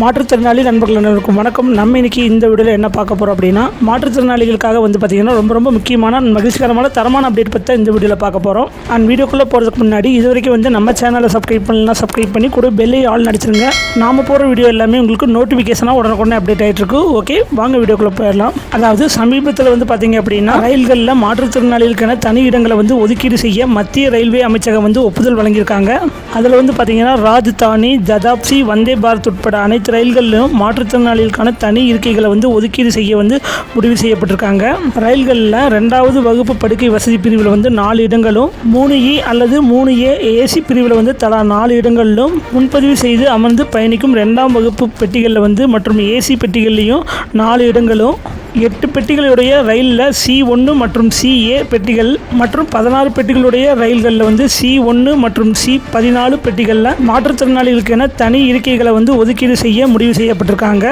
மாற்றுத்திறனாளி நண்பர்கள் அனைவருக்கும் வணக்கம். நம்ம இன்னைக்கு இந்த வீடியோவில் என்ன பார்க்க போகிறோம் அப்படின்னா மாற்றுத்திறனாளிகளுக்காக வந்து பார்த்திங்கன்னா ரொம்ப ரொம்ப முக்கியமான மகிழ்ச்சிகரமான தரமான அப்டேட் பற்றி இந்த வீடியோவில் பார்க்க போகிறோம் அண்ட் வீடியோக்குள்ளே போகிறதுக்கு முன்னாடி இது வரைக்கும் வந்து நம்ம சேனலை சப்ஸ்கிரைப் பண்ணலாம் சப்ஸ்கிரைப் பண்ணி கூட பெல்லை ஆல் நடிச்சிருங்க. நாம போகிற வீடியோ எல்லாமே உங்களுக்கு நோட்டிஃபிகேஷனாக உடனுக்குடனே அப்டேட் ஆகிட்டு இருக்கு ஓகே வாங்க வீடியோக்குள்ளே போயிடலாம். அதாவது சமீபத்தில் வந்து பார்த்தீங்க அப்படின்னா ரயில்களில் மாற்றுத்திறனாளிகளுக்கான தனி இடங்களை வந்து ஒதுக்கீடு செய்ய மத்திய ரயில்வே அமைச்சகம் வந்து ஒப்புதல் வழங்கியிருக்காங்க. அதில் வந்து பார்த்தீங்கன்னா ராஜ்தானி ஜதாப்சி வந்தே பாரத் உட்பட அனைத்து ரயில்களிலும் மாற்றுத்திறனாளிகளுக்கான தனி இருக்கைகளை வந்து ஒதுக்கீடு செய்ய வந்து முடிவு செய்யப்பட்டிருக்காங்க. ரயில்களில் ரெண்டாவது வகுப்பு படுக்கை வசதி பிரிவில் வந்து நாலு இடங்களும் மூணு இ அல்லது மூணு ஏ ஏசி பிரிவில் வந்து தலா நாலு இடங்களிலும் முன்பதிவு செய்து அமர்ந்து பயணிக்கும் ரெண்டாம் வகுப்பு பெட்டிகளில் வந்து மற்றும் ஏசி பெட்டிகள்லையும் நாலு இடங்களும் எட்டு பெட்டிகளுடைய ரயிலில் சி ஒன்று மற்றும் சி ஏ பெட்டிகள் மற்றும் பதினாறு பெட்டிகளுடைய ரயில்களில் வந்து சி ஒன்று மற்றும் சி பதினாலு பெட்டிகளில் மாற்றுத்திறனாளிகளுக்கென தனி இருக்கைகளை வந்து ஒதுக்கீடு செய்ய முடிவு செய்யப்பட்டிருக்காங்க.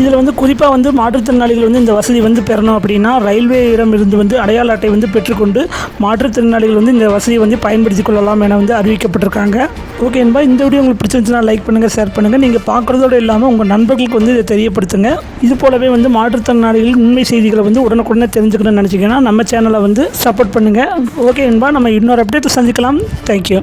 இதில் வந்து குறிப்பாக வந்து மாற்றுத்திறனாளிகள் வந்து இந்த வசதி வந்து பெறணும் அப்படின்னா ரயில்வேயிடம் இருந்து வந்து அடையாள அட்டை வந்து பெற்றுக்கொண்டு மாற்றுத்திறனாளிகள் வந்து இந்த வசதியை வந்து பயன்படுத்திக் கொள்ளலாம் என வந்து அறிவிக்கப்பட்டிருக்காங்க. ஓகே என்பா இந்த வீடியோ உங்களுக்கு பிடிச்சிருந்துச்சுன்னா லைக் பண்ணுங்கள் ஷேர் பண்ணுங்கள் நீங்கள் பார்க்குறதோடு இல்லாமல் உங்கள் நண்பர்களுக்கு வந்து இதை தெரியப்படுத்துங்க. இது போலவே வந்து மாற்றுத்திறனாளிகள் உண்மை செய்திகளை வந்து உடனுக்குடனே தெரிஞ்சுக்கணும்னு நினச்சிங்கன்னா நம்ம சேனலை வந்து சப்போர்ட் பண்ணுங்கள் ஓகே என்பா நம்ம இன்னொரு அப்டேட் சந்திக்கலாம். தேங்க்யூ